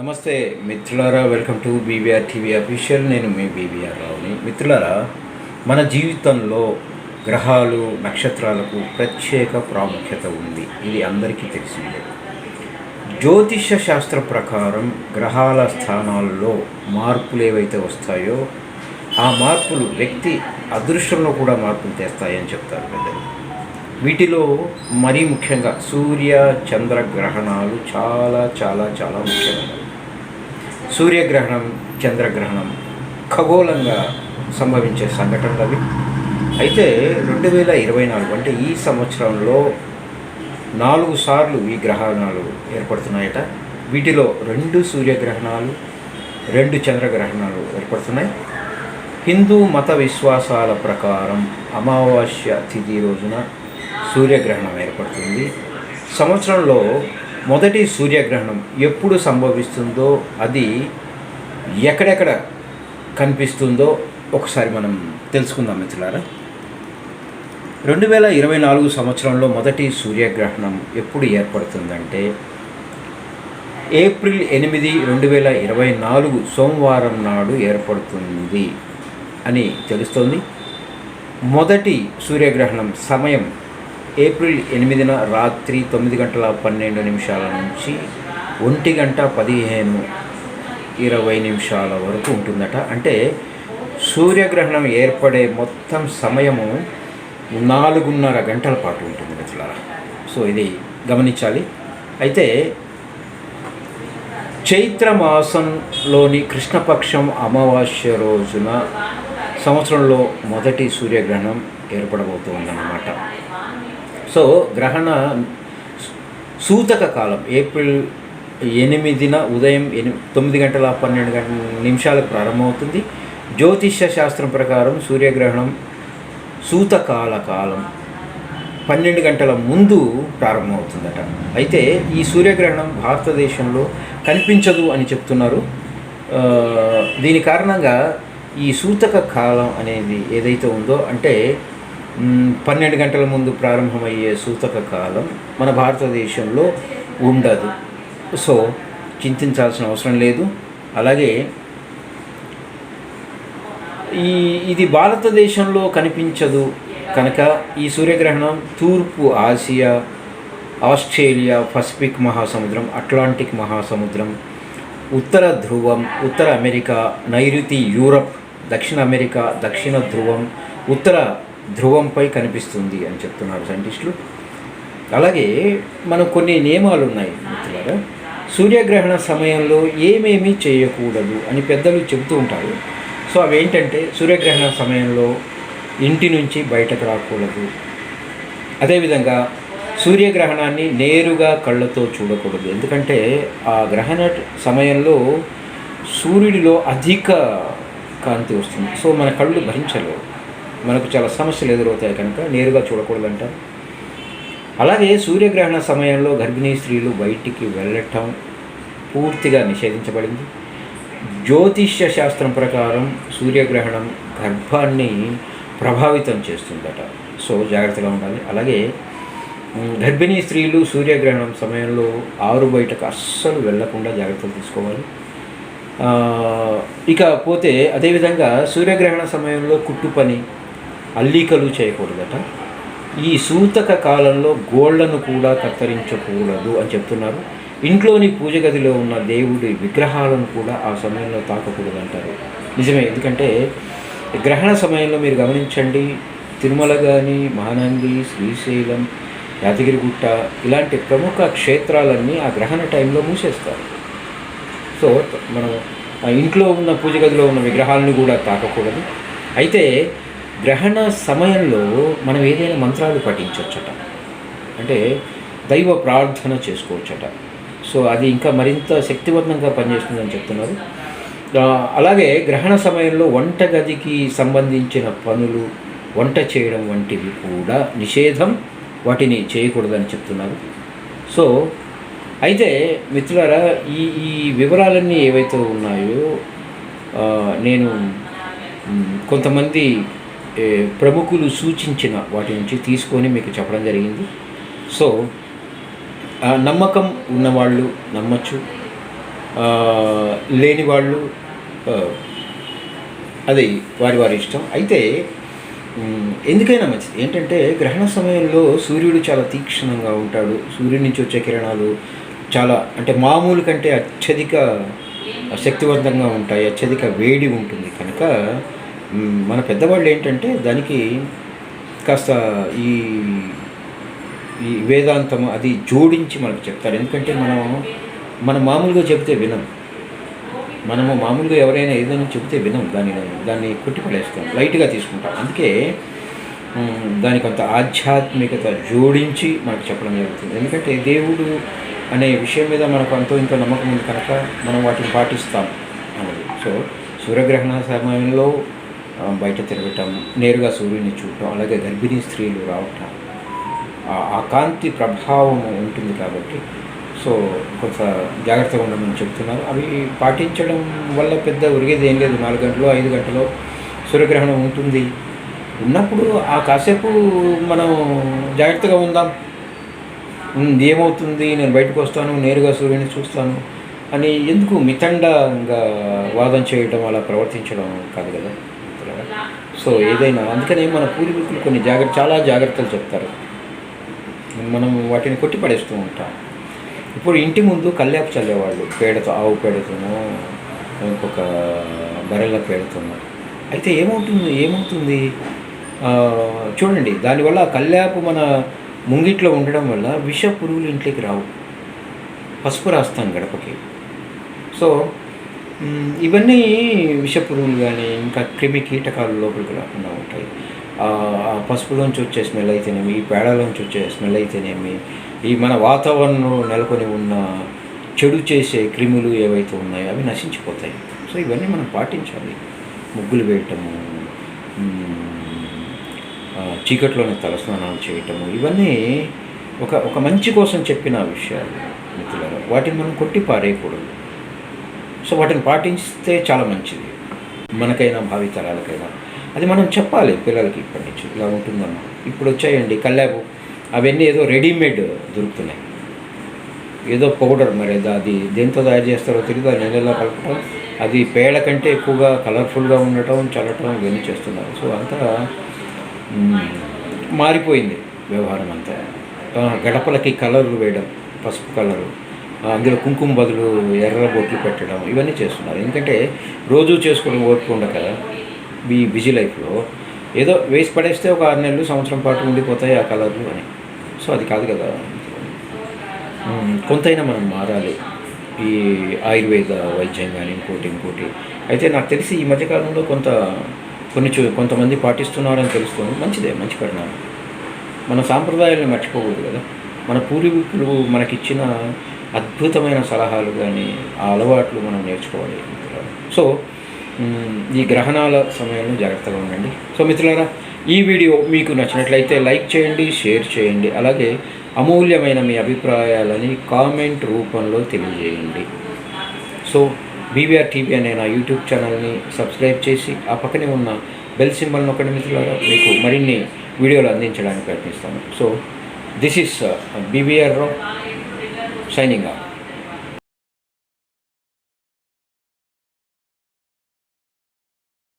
నమస్తే మిత్రులారా welcome to BBR TV official. నేను మీ బీబీఆర్ రావుని. మిత్రులారా మన జీవితంలో గ్రహాలు నక్షత్రాలకు ప్రత్యేక ప్రాముఖ్యత ఉంది. ఇది అందరికీ తెలిసిందే. జ్యోతిష శాస్త్ర ప్రకారం గ్రహాల స్థానాల్లో మార్పులు ఏవైతే వస్తాయో ఆ మార్పులు వ్యక్తి అదృష్టంలో కూడా మార్పులు తెస్తాయని చెప్తారు పెద్దలు వీటిలో మరీ ముఖ్యంగా సూర్య చంద్ర గ్రహణాలు చాలా చాలా చాలా ముఖ్యమైనవి. సూర్యగ్రహణం చంద్రగ్రహణం ఖగోళంగా సంభవించే సంఘటనలు అవి అయితే రెండు వేల ఇరవై నాలుగు అంటే ఈ సంవత్సరంలో నాలుగు సార్లు ఈ గ్రహణాలు ఏర్పడుతున్నాయట. వీటిలో రెండు సూర్యగ్రహణాలు రెండు చంద్రగ్రహణాలు ఏర్పడుతున్నాయి. హిందూ మత విశ్వాసాల ప్రకారం అమావాస్య తిథి రోజున సూర్యగ్రహణం ఏర్పడుతుంది. సంవత్సరంలో మొదటి సూర్యగ్రహణం ఎప్పుడు సంభవిస్తుందో అది ఎక్కడెక్కడ కనిపిస్తుందో ఒకసారి మనం తెలుసుకుందాం మిత్రులారా. రెండు వేల ఇరవై నాలుగు సంవత్సరంలో మొదటి సూర్యగ్రహణం ఎప్పుడు ఏర్పడుతుందంటే ఏప్రిల్ ఎనిమిది రెండు వేల ఇరవై నాలుగు సోమవారం నాడు ఏర్పడుతుంది అని తెలుస్తోంది. మొదటి సూర్యగ్రహణం సమయం ఏప్రిల్ ఎనిమిదిన రాత్రి తొమ్మిది గంటల పన్నెండు నిమిషాల నుంచి ఒంటి గంట పదిహేను ఇరవై నిమిషాల వరకు ఉంటుందట. అంటే సూర్యగ్రహణం ఏర్పడే మొత్తం సమయము నాలుగున్నర గంటల పాటు ఉంటుంది మిత్రులారా సో ఇది గమనించాలి. అయితే చైత్ర మాసంలోని కృష్ణపక్షం అమావాస్య రోజున సంవత్సరంలో మొదటి సూర్యగ్రహణం ఏర్పడబోతుందన్నమాట. సో గ్రహణ సూతక కాలం ఏప్రిల్ ఎనిమిదిన ఉదయం ఎని తొమ్మిది గంటల పన్నెండు గంటల నిమిషాలకు ప్రారంభమవుతుంది. జ్యోతిష్య శాస్త్రం ప్రకారం సూర్యగ్రహణం సూతకాల కాలం పన్నెండు గంటల ముందు ప్రారంభమవుతుందట. అయితే ఈ సూర్యగ్రహణం భారతదేశంలో కనిపించదు అని చెప్తున్నారు. దీని కారణంగా ఈ సూతక కాలం అనేది ఏదైతే ఉందో అంటే పన్నెండు గంటల ముందు ప్రారంభమయ్యే సూతక కాలం మన భారతదేశంలో ఉండదు. సో చింతించాల్సిన అవసరం లేదు. అలాగే ఈ ఇది భారతదేశంలో కనిపించదు కనుక ఈ సూర్యగ్రహణం తూర్పు ఆసియా ఆస్ట్రేలియా పసిఫిక్ మహాసముద్రం అట్లాంటిక్ మహాసముద్రం ఉత్తర ధ్రువం ఉత్తర అమెరికా నైరుతి యూరప్ దక్షిణ అమెరికా దక్షిణ ధ్రువం ఉత్తర ధ్రువంపై కనిపిస్తుంది అని చెప్తున్నారు సైంటిస్టులు. అలాగే మనం కొన్ని నియమాలు ఉన్నాయి మిత్రులారా. సూర్యగ్రహణ సమయంలో ఏమేమి చేయకూడదు అని పెద్దలు చెబుతూ ఉంటారు. సో అవి ఏంటంటే సూర్యగ్రహణ సమయంలో ఇంటి నుంచి బయటకు రాకూడదు. అదేవిధంగా సూర్యగ్రహణాన్ని నేరుగా కళ్ళతో చూడకూడదు. ఎందుకంటే ఆ గ్రహణ సమయంలో సూర్యుడిలో అధిక కాంతి వస్తుంది. సో మన కళ్ళు భరించలేవు. మనకు చాలా సమస్యలు ఎదురవుతాయి కనుక నేరుగా చూడకూడదంట. అలాగే సూర్యగ్రహణ సమయంలో గర్భిణీ స్త్రీలు బయటికి వెళ్ళటం పూర్తిగా నిషేధించబడింది. జ్యోతిష్య శాస్త్రం ప్రకారం సూర్యగ్రహణం గర్భాన్ని ప్రభావితం చేస్తుందట. సో జాగ్రత్తగా ఉండాలి. అలాగే గర్భిణీ స్త్రీలు సూర్యగ్రహణం సమయంలో ఆరు బయటకు అస్సలు వెళ్ళకుండా జాగ్రత్తలు తీసుకోవాలి. ఇక పోతే అదేవిధంగా సూర్యగ్రహణ సమయంలో కుట్టు పని అల్లికలు చేయకూడదట. ఈ సూతక కాలంలో గోళ్ళను కూడా కత్తిరించకూడదు అని చెప్తున్నారు. ఇంట్లోని పూజ గదిలో ఉన్న దేవుడి విగ్రహాలను కూడా ఆ సమయంలో తాకకూడదు అంటారు నిజమే ఎందుకంటే గ్రహణ సమయంలో మీరు గమనించండి తిరుమల కానీ మహానంది శ్రీశైలం యాదగిరిగుట్ట ఇలాంటి ప్రముఖ క్షేత్రాలన్నీ ఆ గ్రహణ టైంలో మూసేస్తారు. సో మనం ఆ ఇంట్లో ఉన్న పూజ గదిలో ఉన్న విగ్రహాలను కూడా తాకకూడదు. అయితే గ్రహణ సమయంలో మనం ఏదైనా మంత్రాలు పఠించవచ్చట అంటే దైవ ప్రార్థన చేసుకోవచ్చట. సో అది ఇంకా మరింత శక్తివంతంగా పనిచేస్తుందని చెప్తున్నారు. అలాగే గ్రహణ సమయంలో వంటగదికి సంబంధించిన పనులు వంట చేయడం వంటివి కూడా నిషేధం. వాటిని చేయకూడదని చెప్తున్నారు. సో అయితే మిత్రులారా ఈ ఈ వివరాలన్నీ ఏవైతే ఉన్నాయో నేను కొంతమంది ప్రముఖులు సూచించిన వాటి నుంచి తీసుకొని మీకు చెప్పడం జరిగింది. సో ఆ నమ్మకం ఉన్నవాళ్ళు నమ్మచ్చు. లేని వాళ్ళు అది వారి వారి ఇష్టం. అయితే ఎందుకైనా మంచిది. ఏంటంటే గ్రహణ సమయంలో సూర్యుడు చాలా తీక్షణంగా ఉంటాడు. సూర్యుడి నుంచి వచ్చే కిరణాలు చాలా అంటే మామూలు కంటే అత్యధిక శక్తివంతంగా ఉంటాయి. అత్యధిక వేడి ఉంటుంది కనుక మన పెద్దవాళ్ళు ఏంటంటే దానికి కాస్త ఈ ఈ వేదాంతం అది జోడించి మనకు చెప్తారు. ఎందుకంటే మనం మనం మామూలుగా చెబితే వినం. మనము మామూలుగా ఎవరైనా ఏదైనా చెబితే వినం దాన్ని దాన్ని కొట్టిపడేస్తాం లైట్గా తీసుకుంటాం. అందుకే దానికి కొంత ఆధ్యాత్మికత జోడించి మనకు చెప్పడం జరుగుతుంది. ఎందుకంటే దేవుడు అనే విషయం మీద మనకు అంతో ఇంతో నమ్మకం ఉంది కనుక మనం వాటిని పాటిస్తాం అన్నది. సో సూర్యగ్రహణ సమయంలో బయట తిరగటం నేరుగా సూర్యుని చూడటం అలాగే గర్భిణీ స్త్రీలు రావటం. ఆ- కాంతి ప్రభావం ఉంటుంది కాబట్టి సో కొంత జాగ్రత్తగా ఉండమని చెప్తున్నారు. అవి పాటించడం వల్ల పెద్ద ఉరిగేది ఏం లేదు. నాలుగు గంటలు ఐదు గంటలు సూర్యగ్రహణం ఉంటుంది. ఉన్నప్పుడు ఆ కాసేపు మనం జాగ్రత్తగా ఉందాం. ఏమవుతుంది? నేను బయటకు వస్తాను నేరుగా సూర్యుని చూస్తాను అని ఎందుకు మితండంగా వాదం చేయడం అలా ప్రవర్తించడం కాదు కదా? సో ఏదైనా అందుకనే మన పూర్వీకులు కొన్ని జాగ్రత్త చాలా జాగ్రత్తలు చెప్తారు. మనం వాటిని కొట్టి పడేస్తూ ఉంటాం. ఇప్పుడు ఇంటి ముందు కల్లాపు చల్లేవాళ్ళు పేడతో ఆవు పేడతోనో ఇంకొక బర్రెల పేడతోనో. అయితే ఏమవుతుంది ఏమవుతుంది? చూడండి దానివల్ల కల్లాపు మన ముంగిట్లో ఉండడం వల్ల విష పురుగులు ఇంట్లోకి రావు. పసుపు రాస్తాం గడపకి. సో ఇవన్నీ విష పురుగులు కానీ ఇంకా క్రిమి కీటకాలు లోపలికి రాకుండా ఉంటాయి. ఆ పసుపులోంచి వచ్చే స్మెల్ అయితేనేమి ఈ పేడలోంచి వచ్చే స్మెల్ అయితేనేమి ఈ మన వాతావరణంలో నెలకొని ఉన్న చెడు చేసే క్రిములు ఏవైతే ఉన్నాయో అవి నశించిపోతాయి. సో ఇవన్నీ మనం పాటించాలి. ముగ్గులు వేయటము చీకట్లోనే తలస్నానాలు చేయటము ఇవన్నీ ఒక ఒక మంచి కోసం చెప్పిన విషయాలు మిత్రులారా. వాటిని మనం కొట్టి పారేయకూడదు. సో వాటిని పాటిస్తే చాలా మంచిది. మనకైనా భావితరాలకైనా అది మనం చెప్పాలి పిల్లలకి ఇప్పటి నుంచి. ఇలా ఉంటుందమ్మా. ఇప్పుడు వచ్చాయండి కల్లాపు అవన్నీ ఏదో రెడీమేడ్ దొరుకుతున్నాయి. ఏదో పౌడర్ మరి అది- అది దేంతో తయారు చేస్తారో తెలియదు అది నెలలో కలపటం అది పేడ కంటే ఎక్కువగా కలర్ఫుల్గా ఉండటం చల్లటం ఇవన్నీ చేస్తున్నారు. సో అంతా మారిపోయింది వ్యవహారం అంతా. గడపలకి కలర్లు వేయడం పసుపు కలరు. అందులో కుంకుమ బదులు ఎర్ర బొట్లు పెట్టడం ఇవన్నీ చేస్తున్నారు. ఎందుకంటే రోజు చేసుకోవడం ఓపిక ఉండదు కదా ఈ బిజీ లైఫ్లో ఏదో వేసి పడేస్తే ఒక ఆరు నెలలు సంవత్సరం పాటు ఉండిపోతాయి ఆ కలర్లు అని. సో అది కాదు కదా. కొంతైనా మనం మారాలి. ఈ ఆయుర్వేద వైద్యం కానీ ఇంకోటి ఇంకోటి. అయితే నాకు తెలిసి ఈ మధ్యకాలంలో కొంత కొన్ని చూ కొంతమంది పాటిస్తున్నారని తెలుస్తుంది. మంచిదే మంచి పరిణామం. మన సాంప్రదాయాలను మర్చిపోకూడదు కదా. మన పూర్వీకులు మనకిచ్చిన అద్భుతమైన సలహాలు కానీ ఆ అలవాట్లు మనం నేర్చుకోవాలి మిత్రులారా. సో ఈ గ్రహణాల సమయంలో జాగ్రత్తగా ఉండండి. సో మిత్రులారా ఈ వీడియో మీకు నచ్చినట్లయితే లైక్ చేయండి షేర్ చేయండి. అలాగే అమూల్యమైన మీ అభిప్రాయాలని కామెంట్ రూపంలో తెలియజేయండి. సో బీవీఆర్ టీవీ అనే నా యూట్యూబ్ ఛానల్ని సబ్స్క్రైబ్ చేసి ఆ పక్కనే ఉన్న బెల్ సింబల్ నొక్కడి మిత్రులారా. మీకు మరిన్ని వీడియోలు అందించడానికి ప్రయత్నిస్తాను. So this is BVR Rao. shining up.